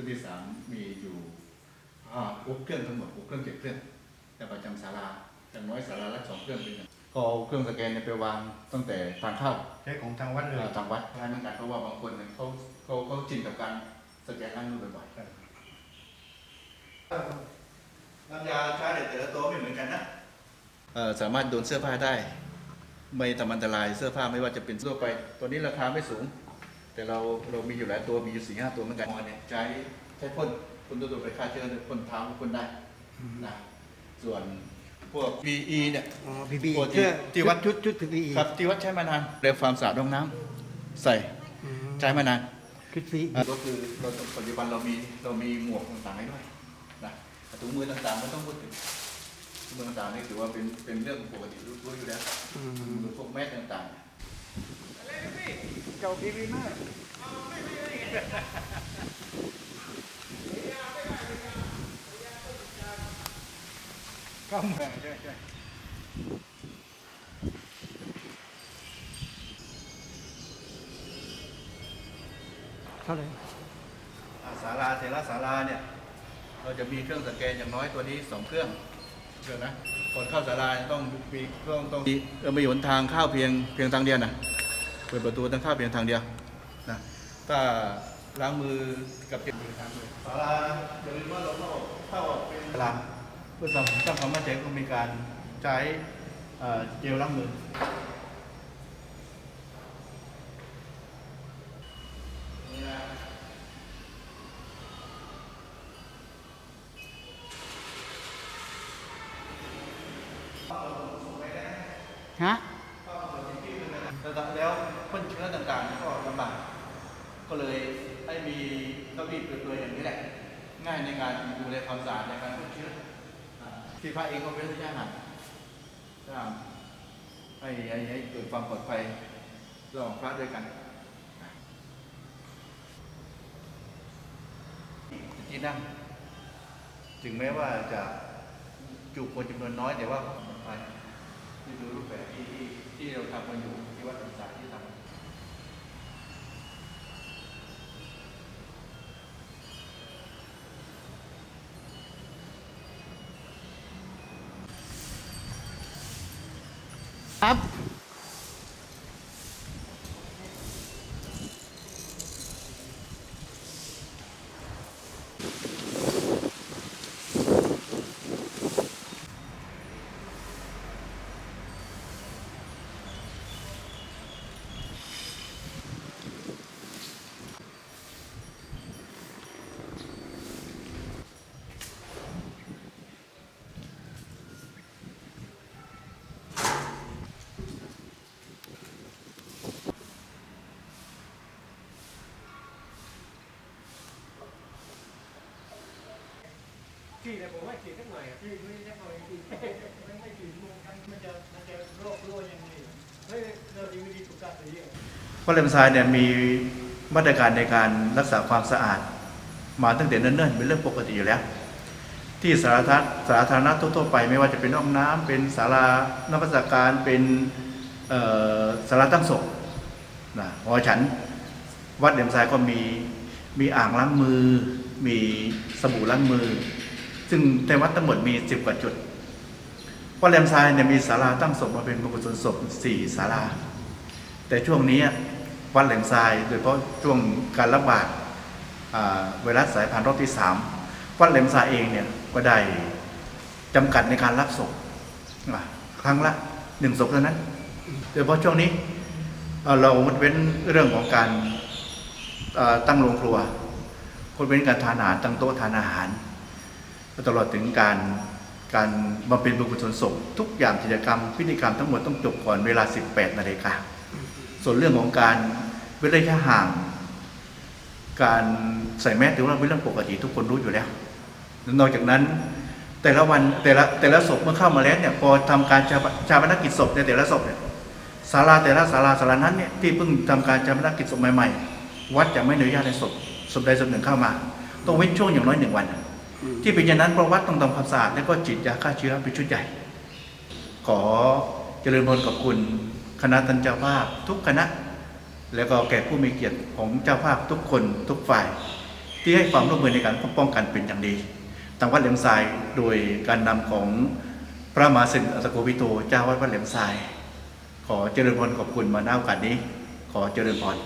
ตัวที่สามมีอยู่อ่าหกเครื่องทั้งหมดหกเครื่องเจ็ดเครื่องแต่ประจำศาลาอย่างน้อยศาลาละสองเครื่องด้วยกันก็เอาเครื่องสแกนเนี่ยไปวางตั้งแต่ทางเข้าใช้ของทางวัดเลยอ่าทางวัดใช้เหมือนกันเพราะว่าบางคนเนี่ยเขาเขาเขาชินกับการสแกนล้างมือบ่อยๆน้ำยาใช้แต่ละตัวไม่เหมือนกันนะเอ่อสามารถโดนเสื้อผ้าได้ ไม่ทำอันตรายเสื้อผ้าไม่ว่าจะเป็นทั่วไป ตัวนี้ราคาไม่สูง แต่เราเรามีอยู่หลายตัวมีอยู่สี่ห้าตัวเหมือนกันเนี่ยใช้ใช้พ่นพ่นตัวตัวไปฆ่าเชื้อพ่นเท้าพ่นได้นะส่วนพวก PE เนี่ยอ๋อพีพีตัวที่ที่วัดชุดชุดพีพีครับที่วัดใช้มานานเรียกความสะอาดห้องน้ำใส่ใช้มานาน ชุดพีอ่าก็คือเราปัจจุบันเรามีเรามีหมวกต่างๆให้ด้วยนะถุงมือต่างๆไม่ต้องพูดถึงถุงมือต่างๆนี่ถือว่าเป็นเป็นเรื่องปกติรู้ๆอยู่แล้วถุงมือพวกแมสต่างๆ เจ้าพีพีมากก็เหมือนใช่ใช่เท่าไหร่อ่าศาลาเทระศาลาเนี่ย เราจะมีเครื่องสแกนอย่างน้อยตัวนี้สองเครื่องเครื่องนะก่อนเข้าศาลาต้องมีเครื่องต้องมีเออมีหนทางเข้าเพียงเพียงทางเดียวนะ เปิดประตูต้องเข้าเพียงทางเดียวนะถ้าล้างมือกับเจ็บมือทางเลยศาลาอย่าลืมว่าเราเข้าเข้าออกเป็นศาลาเพื่อสร้างสร้างความมั่นใจก็มีการใช้เอ่อเจลล้างมือนี่นะฮะแล้วพ่นเชื้อต่างๆก็ลำบาก ก็เลยให้มีเก้าอี้เปลือยๆอย่างนี้แหละ ง่ายในการดูแลความสะอาดในการพ่นเชื้อที่พระเองก็เป็นระยะห่างก็ให้ให้ให้เกิดความปลอดภัยระหว่างพระด้วยกันที่นั่ง ถึงแม้ว่าจะจุคนจำนวนน้อยแต่ว่าปลอดภัยที่ดูรูปแบบที่ที่ที่เราทำกันอยู่ที่วัดต่างๆที่ทำ อัพ บที่เนี่ผมว่าฉีดสักหน่อยอะที่ไม่สักหน่อยฉีดไม่ไม่ฉีดรวมกันมันจะมันจะโรครั่วยังไงเฮ้ยเราดีไม่ดีถูกกัดสีอะเพราะเลมทรายเนี่ยมีมาตรการในการรักษาความสะอาด มาตั้งแต่เนิ่นๆเป็นเรื่องปกติอยู่แล้ว ที่สาธารณสาธารณะทั่วๆไปไม่ว่าจะเป็นห้องน้ำเป็นศาลานมัสการเป็นเอ่อศาลาตั้งศพนะหอฉันวัดเลมทรายก็มีมีอ่างล้างมือ มีสบู่ล้างมือ ซึ่งในวัดทั้งหมดมีสิบกว่าจุดวัดเลมทรายเนี่ยมีศาลาตั้งศพมาเป็นบุคลศพสี่ศาลา แต่ช่วงนี้วัดแหลมทรายโดยเฉพาะช่วงการระบาดไวรัสสายพันธุ์รอบที่สามวัดแหลมทรายเองเนี่ยก็ได้จำกัดในการรับศพครั้งละหนึ่งศพเท่านั้น โดยเฉพาะช่วงนี้เรางดเว้นเรื่องของการตั้งโรงครัวงดเว้นการทานอาหารตั้งโต๊ะทานอาหาร ตลอดถึงการการบำเพ็ญบุญกุศลศพทุกอย่างกิจกรรมพิธีกรรมทั้งหมดต้องจบก่อนเวลา 18นาฬิกาส่วนเรื่องของการเว้นระยะห่าง การใส่แมสถือว่าเป็นเรื่องปกติทุกคนรู้อยู่แล้ว นอกจากนั้นแต่ละวันแต่ละแต่ละศพเมื่อเข้ามาแล้วเนี่ยพอทำการชาปชาปนกิจศพในแต่ละศพเนี่ยศาลาแต่ละศาลาศาลานั้นเนี่ยที่เพิ่งทำการชาปนกิจศพใหม่ๆ วัดจะไม่อนุญาตให้ศพศพใดศพหนึ่งเข้ามา ต้องเว้นช่วงอย่างน้อยหนึ่งวัน ที่เป็นอย่างนั้นเพราะวัดต้องทำความสะอาดและก็ฉีดยาฆ่าเชื้อเป็นชุดใหญ่ ขอเจริญพรกับคุณคณะท่านเจ้าภาพทุกคณะ แล้วก็แก่ผู้มีเกียรติของเจ้าภาพทุกคนทุกฝ่าย ที่ให้ความร่วมมือในการป้องกันเป็นอย่างดีทางวัดเหลียมทรายโดยการนำของพระมหาสินอัตโกวิโตเจ้าวัดวัดเหลียมทราย ขอเจริญพรขอบคุณมาณโอกาสนี้ ขอเจริญพร